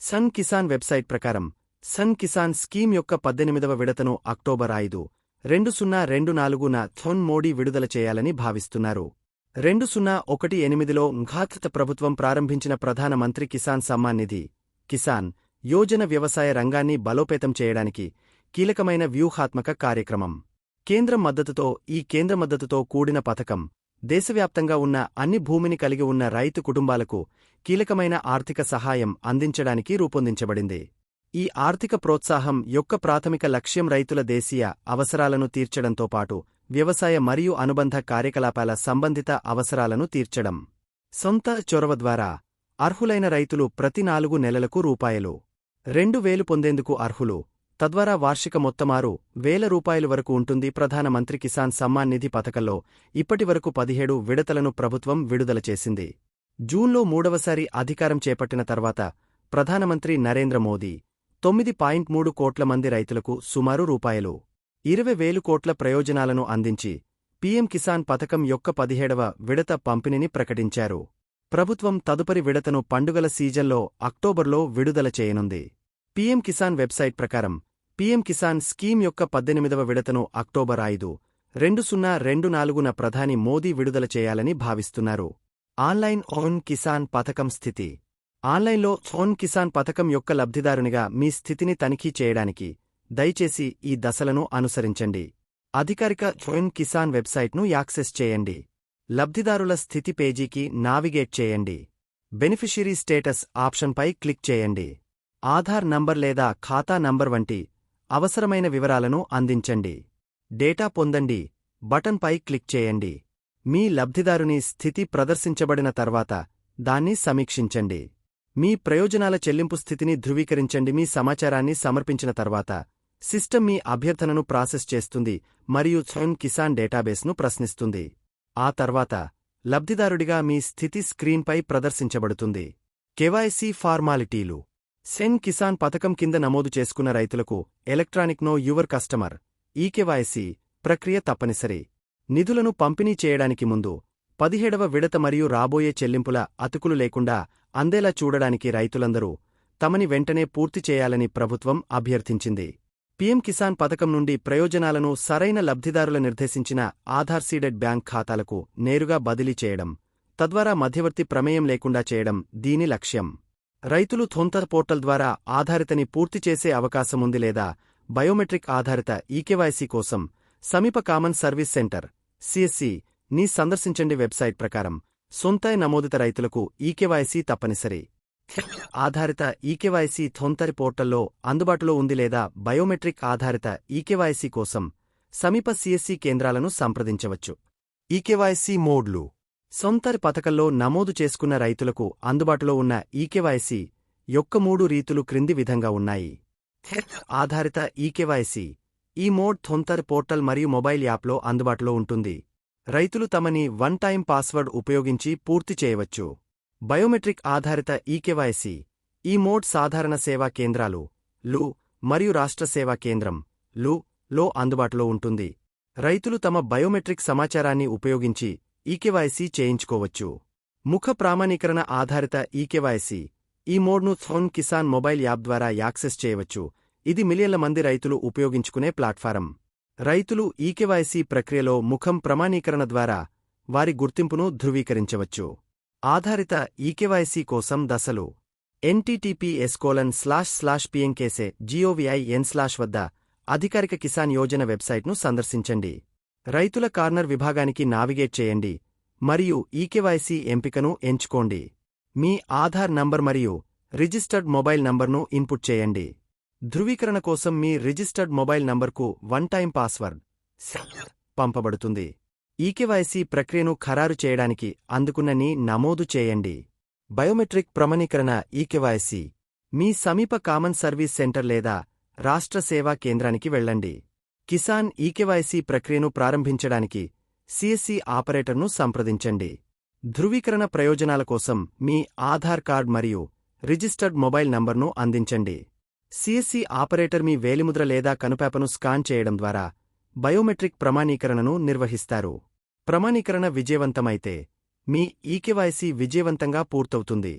Sun Kisan website ప్రకారం సన్ Kisan scheme యొక్క పద్దెనిమిదవ విడతను అక్టోబర్ ఐదు రెండు సున్నా రెండు నాలుగున థొన్ మోడీ విడుదల చేయాలని భావిస్తున్నారు. రెండు సున్నా ఒకటి ఎనిమిదిలో ఘాతత ప్రభుత్వం ప్రారంభించిన ప్రధాన మంత్రి కిసాన్ సమ్మాన్ నిధి కిసాన్ యోజన వ్యవసాయ రంగాన్ని బలోపేతం చేయడానికి కీలకమైన వ్యూహాత్మక కార్యక్రమం. కేంద్రం మద్దతుతో ఈ కేంద్ర మద్దతుతో కూడిన పథకం దేశవ్యాప్తంగా ఉన్న అన్ని భూమిని కలిగి ఉన్న రైతు కుటుంబాలకు కీలకమైన ఆర్థిక సహాయం అందించడానికి రూపొందించబడింది. ఈ ఆర్థిక ప్రోత్సాహం యొక్క ప్రాథమిక లక్ష్యం రైతుల దేశీయ అవసరాలను తీర్చడంతో పాటు వ్యవసాయ మరియు అనుబంధ కార్యకలాపాల సంబంధిత అవసరాలను తీర్చడం. సొంత చొరవ ద్వారా అర్హులైన రైతులు ప్రతి నాలుగు నెలలకు రూపాయలు రెండు వేలు పొందేందుకు అర్హులు తద్వారా వార్షిక మొత్తమారు వేల రూపాయలు వరకు ఉంటుంది ప్రధానమంత్రి కిసాన్ సమ్మాన్ నిధి పథకంలో. ఇప్పటివరకు పదిహేడు విడతలను ప్రభుత్వం విడుదల చేసింది. జూన్లో మూడవసారి అధికారం చేపట్టిన తర్వాత ప్రధానమంత్రి నరేంద్ర మోదీ తొమ్మిది పాయింట్ మూడు కోట్ల మంది రైతులకు సుమారు రూపాయలు ఇరవై వేలు కోట్ల ప్రయోజనాలను అందించి పీఎం కిసాన్ పథకం యొక్క పదిహేడవ విడత పంపిణీని ప్రకటించారు. ప్రభుత్వం తదుపరి విడతను పండుగల సీజన్లో అక్టోబర్లో విడుదల చేయనుంది. పీఎం కిసాన్ వెబ్సైట్ ప్రకారం పీఎం కిసాన్ స్కీమ్ యొక్క పద్దెనిమిదవ విడతను అక్టోబర్ ఐదు రెండు సున్నా రెండు నాలుగున ప్రధాని మోదీ విడుదల చేయాలని భావిస్తున్నారు. ఆన్లైన్ ఓన్ కిసాన్ పథకం స్థితి. ఆన్లైన్లో ఓన్ కిసాన్ పథకం యొక్క లబ్ధిదారునిగా మీ స్థితిని తనిఖీ చేయడానికి దయచేసి ఈ దశలను అనుసరించండి. అధికారిక ఓన్ కిసాన్ వెబ్సైట్ను యాక్సెస్ చేయండి. లబ్ధిదారుల స్థితి పేజీకి నావిగేట్ చేయండి. బెనిఫిషియరీ స్టేటస్ ఆప్షన్పై క్లిక్ చేయండి. ఆధార్ నంబర్ లేదా ఖాతా నంబర్ వంటి అవసరమైన వివరాలను అందించండి. డేటా పొందండి. బటన్పై క్లిక్ చేయండి. మీ లబ్ధిదారుని స్థితి ప్రదర్శించబడిన తర్వాత దాన్ని సమీక్షించండి. మీ ప్రయోజనాల చెల్లింపు స్థితిని ధృవీకరించండి. మీ సమాచారాన్ని సమర్పించిన తర్వాత సిస్టమ్ మీ అభ్యర్థనను ప్రాసెస్ చేస్తుంది మరియు స్వయం కిసాన్ డేటాబేస్ను ప్రశ్నిస్తుంది. ఆ తర్వాత లబ్ధిదారుడిగా మీ స్థితి స్క్రీన్పై ప్రదర్శించబడుతుంది. కెవైసీ ఫార్మాలిటీలు. సెన్ కిసాన్ పథకం కింద నమోదు చేసుకున్న రైతులకు electronic know your customer eKYC ప్రక్రియ తప్పనిసరి. నిధులను పంపిణీ చేయడానికి ముందు పదిహేడవ విడత మరియు రాబోయే చెల్లింపుల అతుకులు లేకుండా అందేలా చూడడానికి రైతులందరూ తమని వెంటనే పూర్తి చేయాలని ప్రభుత్వం అభ్యర్థించింది. పీఎం కిసాన్ పథకం నుండి ప్రయోజనాలను సరైన లబ్ధిదారుల నిర్దేశించిన ఆధార్ సీడెడ్ బ్యాంక్ ఖాతాలకు నేరుగా బదిలీ చేయడం తద్వారా మధ్యవర్తి ప్రమేయం లేకుండా చేయడం దీని లక్ష్యం. రైతులు థొంత పోర్టల్ ద్వారా ఆధారితని పూర్తి చేసే అవకాశముంది లేదా బయోమెట్రిక్ ఆధారిత ఈకేవైసీ కోసం సమీప కామన్ సర్వీస్ సెంటర్ సిఎస్సి ని సందర్శించండి వెబ్సైట్ ప్రకారం సొంత నమోదిత రైతులకు ఈకేవైసీ తప్పనిసరి. ఆధారిత ఈకేవైసీ థొంతరి పోర్టల్లో అందుబాటులో ఉంది లేదా బయోమెట్రిక్ ఆధారిత ఈకేవైసీ కోసం సమీప సిఎస్సి కేంద్రాలను సంప్రదించవచ్చు. ఈకేవైసీ మోడ్లు సొంతర్ పథకంలో నమోదు చేసుకున్న రైతులకు అందుబాటులో ఉన్న ఈకేవైసీ యొక్క మూడు రీతులు క్రింది విధంగా ఉన్నాయి. ఆధారిత ఈకేవైసీ ఈ మోడ్ థొంతర్ పోర్టల్ మరియు మొబైల్ యాప్లో అందుబాటులో ఉంటుంది. రైతులు తమని వన్ టైం పాస్వర్డ్ ఉపయోగించి పూర్తి చేయవచ్చు. బయోమెట్రిక్ ఆధారిత ఈకెవైసీ ఈ మోడ్ సాధారణ సేవా కేంద్రాలు లు మరియు రాష్ట్ర సేవా కేంద్రం లు లో అందుబాటులో ఉంటుంది. రైతులు తమ బయోమెట్రిక్ సమాచారాన్ని ఉపయోగించి ఈకేవైసీ చేయించుకోవచ్చు. ముఖ ప్రామాణీకరణ ఆధారిత ఈకేవైసీ ఈ మోడ్ను థోన్ కిసాన్ మొబైల్ యాప్ ద్వారా యాక్సెస్ చేయవచ్చు. ఇది మిలియన్ల మంది రైతులు ఉపయోగించుకునే ప్లాట్ఫారం. రైతులు ఈకేవైసీ ప్రక్రియలో ముఖం ప్రమాణీకరణ ద్వారా వారి గుర్తింపును ధృవీకరించవచ్చు. ఆధారిత ఈకేవైసీ కోసం దశలు. ఎన్టీటీపీఎస్ కోలన్ స్లాష్ స్లాష్ పిఎంకేసే జిఓవిఐ ఎన్ స్లాష్ వద్ద అధికారిక కిసాన్ యోజన వెబ్సైట్ను సందర్శించండి. రైతుల కార్నర్ విభాగానికి నావిగేట్ చేయండి మరియు ఈకేవైసీ ఎంపికను ఎంచుకోండి. మీ ఆధార్ నంబర్ మరియు రిజిస్టర్డ్ మొబైల్ నంబర్ను ఇన్పుట్ చేయండి. ధృవీకరణ కోసం మీ రిజిస్టర్డ్ మొబైల్ నంబర్కు వన్ టైం పాస్వర్డ్ పంపబడుతుంది. ఈకేవైసీ ప్రక్రియను ఖరారు చేయడానికి అందుకున్నని నమోదు చేయండి. Biometric ప్రమణీకరణ eKYC. మీ సమీప కామన్ సర్వీస్ సెంటర్ లేదా రాష్ట్ర సేవా కేంద్రానికి వెళ్ళండి. కిసాన్ ఈకెవైసీ ప్రక్రియను ప్రారంభించడానికి సిఎస్సి ఆపరేటర్ను సంప్రదించండి. ధృవీకరణ ప్రయోజనాల కోసం మీ ఆధార్ కార్డ్ మరియు రిజిస్టర్డ్ మొబైల్ నంబర్ను అందించండి. సిఎస్సి ఆపరేటర్ మీ వేలిముద్ర లేదా కనుపాపను స్కాన్ చేయడం ద్వారా బయోమెట్రిక్ ప్రమాణీకరణను నిర్వహిస్తారు. ప్రమాణీకరణ విజయవంతమైతే మీ ఈకెవైసీ విజయవంతంగా పూర్తవుతుంది.